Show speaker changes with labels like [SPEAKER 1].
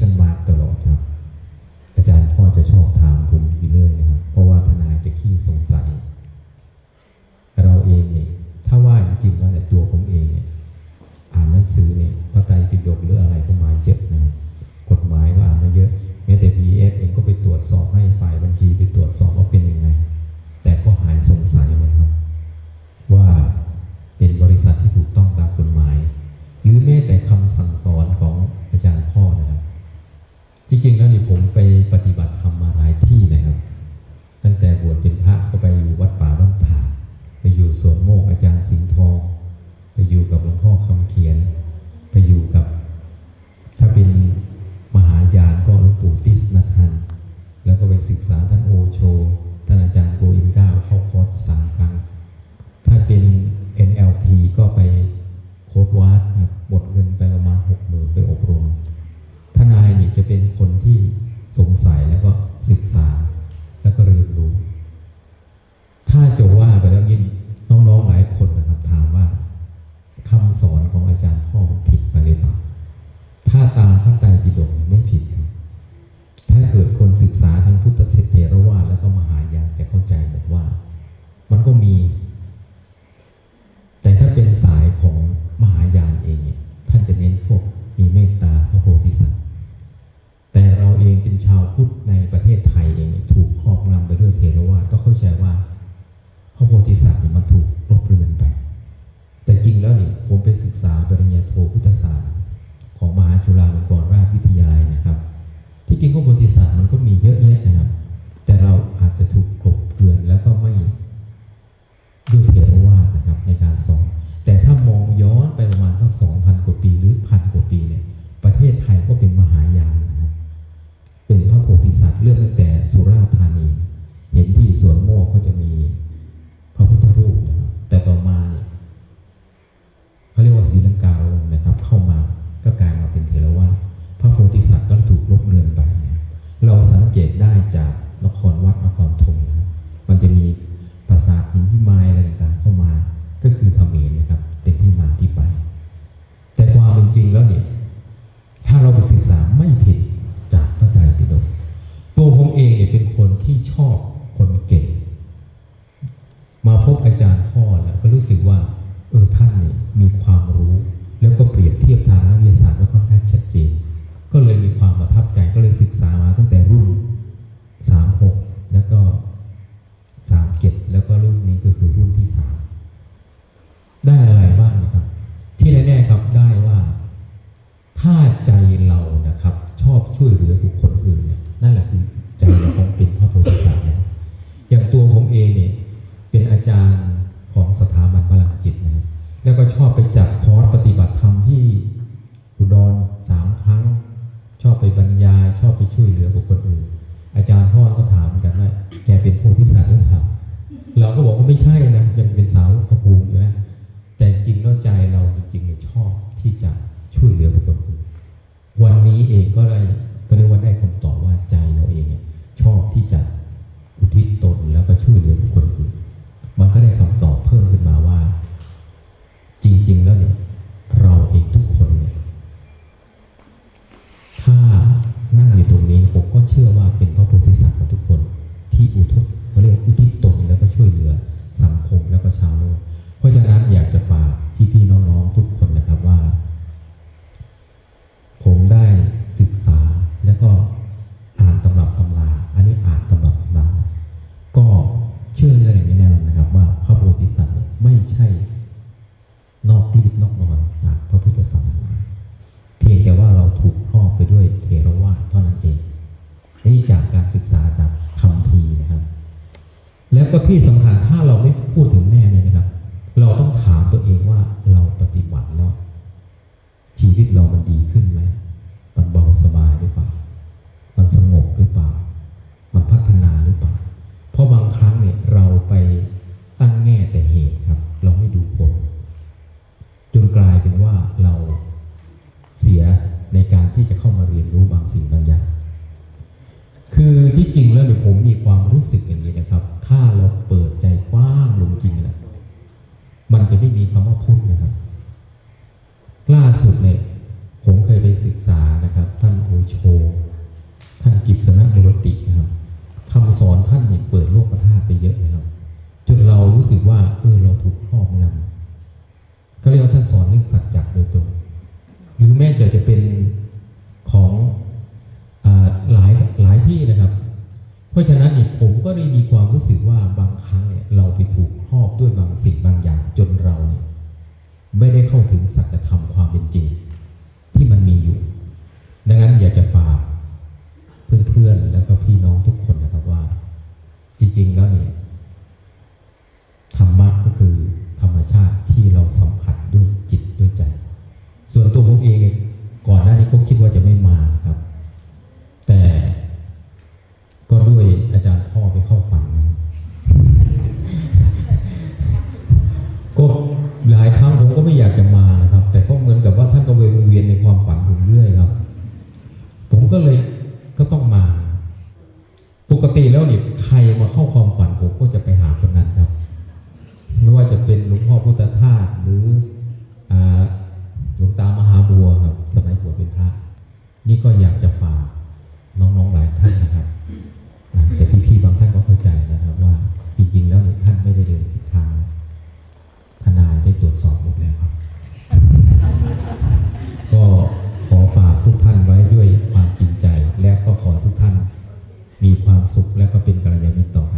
[SPEAKER 1] ชันมาร์กตลอดครับ อาจารย์พ่อจะชอบถามผมอยู่เรื่อยนะครับ เพราะว่าทนายจะขี้สงสัย เราเองเนี่ยถ้าว่าจริงๆแล้วเนี่ยตัวผมเองเนี่ยอ่านหนังสือเนี่ยพระไตรปิฎกหรืออะไรก็มาเยอะนะครับกฎหมายก็อ่านมาเยอะแม้แต่ BS เองก็ไปตรวจสอบให้ฝ่ายบัญชีไปตรวจสอบว่าเป็น เป็นคนที่สงสัยแล้วก็ศึกษาแล้วก็เรียนรู้ ถ้าจะว่าไปแล้วยินน้องๆหลายคนนะครับถามว่าคำสอนของอาจารย์พ่อผิด ที่จริงพระโพธิสัตว์มันก็มีเยอะแยะนะครับ แต่เราอาจจะถูกกลบเกลื่อนแล้วก็ไม่ด้วยเทรวาสนะครับในการสอนแต่ถ้ามองย้อนไปประมาณสักสองพันกว่าปีหรือพันกว่าปีเนี่ยประเทศไทยก็เป็นมหายานนะครับเป็นพระโพธิสัตว์เรื่องตั้งแต่สุราษฎร์ธานี เห็นที่สวนโมกก็จะมี ตได้จากนครวัดนครธมนะมันจะมีปราสาทหินพิมายอะไรต่างๆเข้ามา ก็คือเขมรนะครับ เป็นที่มาที่ไป แต่ความเป็นจริงแล้วเนี่ยถ้าเราไปศึกษาไม่ผิดจากพระไตรปิฎกตัวผมเองเนี่ยเป็นคนที่ชอบคนเก่ง มาพบอาจารย์พ่อแล้วก็รู้สึกว่า เออท่านเนี่ยมีความรู้แล้วก็เปรียบเทียบทางนักวิทยาศาสตร์ไว้ค่อนข้างชัดเจน ก็เลยมีความประทับใจก็เลยศึกษามาตั้งแต่รุ่น 36 แล้วก็ 37 แล้วก็รุ่นนี้ก็คือรุ่นที่ 3 ได้อะไรบ้างนะครับ ที่แน่ๆครับได้ว่า ถ้าใจเรานะครับ ชอบช่วยเหลือ บุคคลอื่นเนี่ยนั่นแหละคือใจเราต้องเป็นพระโพธิสัตว์แล้วอย่างตัวผมเองเนี่ยเป็นอาจารย์ของสถาบันพลังจิตนะครับแล้วก็ชอบไปจัดคอร์สปฏิบัติธรรมที่อุดรสามครั้ง ชอบไปบรรยาย ชอบไปช่วยเหลือบุคคลอื่น อาจารย์พ่อก็ถามเหมือนกันว่าแกเป็นโพธิสัตว์หรือเปล่าเราก็บอกว่าไม่ใช่นะยังเป็นสาวขภูมิอยู่นะแต่จริงแล้วใจเราจริงๆเนี่ยชอบที่จะช่วยเหลือบุคคลอื่นวันนี้เองก็ได้ก็เรียกว่าได้คำตอบว่าใจเราเองเนี่ยชอบที่จะอุทิศตนแล้วก็ช่วยเหลือบุคคลอื่น มันก็ได้คำตอบเพิ่มขึ้นมาว่า จริง ๆ แล้วเนี่ยเราเองทุกคนเนี่ย ถ้านั่งอยู่ตรงนี้ผมก็เชื่อว่าเป็นพระโพธิสัตว์ของทุกคน ที่อุทิศเขาเรียกว่าอุทิศตนแล้วก็ช่วยเหลือสังคมแล้วก็ชาวโลก เพราะฉะนั้นอยากจะฝากพี่ๆน้องๆทุกคนนะครับว่า ผมได้ศึกษาแล้วก็อ่านตำรับตำรา อันนี้อ่านตำรับตำรา ก็เชื่อได้อย่างนี้แน่นอนนะครับ ว่าพระโพธิสัตว์เนี่ยไม่ใช่ นอกลีดนอกนอนจากพระพุทธศาสนา เพียงแต่ว่าเราถูกครอบไปด้วยเทรวาทเท่านั้นเอง นี่จากการศึกษาจากคำพีร์นะครับ แล้วก็ ที่สำคัญถ้าเราไม่พูดถึงแน่เนี่ยนะครับ เราต้องถามตัวเองว่าเราปฏิบัติแล้ว ชีวิตเรามันดีขึ้นไหม มันเบาสบายหรือเปล่า มันสงบหรือเปล่า มันพัฒนาหรือเปล่า เพราะบางครั้งเนี่ยเราไปตั้งแง่แต่เหตุครับ เราไม่ดูผล จนกลายเป็นว่าเราเสียในการที่จะเข้ามาเรียนรู้บางสิ่งบางอย่าง คือที่จริงแล้วเนี่ยผมมีความรู้สึกอย่างนี้นะครับ ถ้าเราเปิดใจกว้างลงจริงแล้วมันจะ ไม่มีคำว่าพุทธนะครับล่าสุดเนี่ยผมเคยไปศึกษานะครับ ท่านโอโช ท่านกิษณะบุรตินะครับคำสอนท่านเนี่ยเปิดโลกธาตุไปเยอะนะครับ จนเรารู้สึกว่าเออเราถูกครอบงำก็เรียกว่าท่านสอนเรื่องสัจจะโดยตรง หรือแม้จะจะเป็น เพราะฉะนั้นเนี่ยผมก็เลยมีความรู้สึกว่าบางครั้งเนี่ยเราไปถูกครอบด้วยบางสิ่งบางอย่างจนเราเนี่ยไม่ได้เข้าถึงสัจธรรมความเป็นจริง ที่มันมีอยู่ ดังนั้นอยากจะฝากเพื่อนๆแล้วก็พี่น้องทุกคนนะครับว่า จริงๆแล้วเนี่ยธรรมะก็คือธรรมชาติที่เราสัมผัสด้วยจิตด้วยใจ ส่วนตัวผมเองเนี่ยก่อนหน้านี้ก็คิดว่าจะไม่มาครับ แต่ก็ด้วยอาจารย์พ่อไปเข้าฝันนะครับ ก็หลายครั้งผมก็ไม่อยากจะมานะครับ แต่ก็เหมือนกับว่าท่านก็วนเวียนในความฝันผมเรื่อยครับ ผมก็เลยก็ต้องมา ปกติแล้วเนี่ยใครมาเข้าความฝันผมก็จะไปหาคนนั้นครับ ไม่ว่าจะเป็นหลวงพ่อพุทธทาสหรืออ่าหลวงตามหาบัวครับ สมัยบวชเป็นพระ นี่ก็อยากจะฝากน้องๆหลายท่านนะครับแต่พี่ๆบางท่านก็เข้าใจนะครับว่าจริง ๆ แล้วเนี่ยท่านไม่ได้เดินผิดทาง ทนายได้ตรวจสอบหมดแล้วครับ ก็ขอฝากทุกท่านไว้ด้วยความจริงใจ และก็ขอทุกท่านมีความสุขและก็เป็นกัลยาณมิตร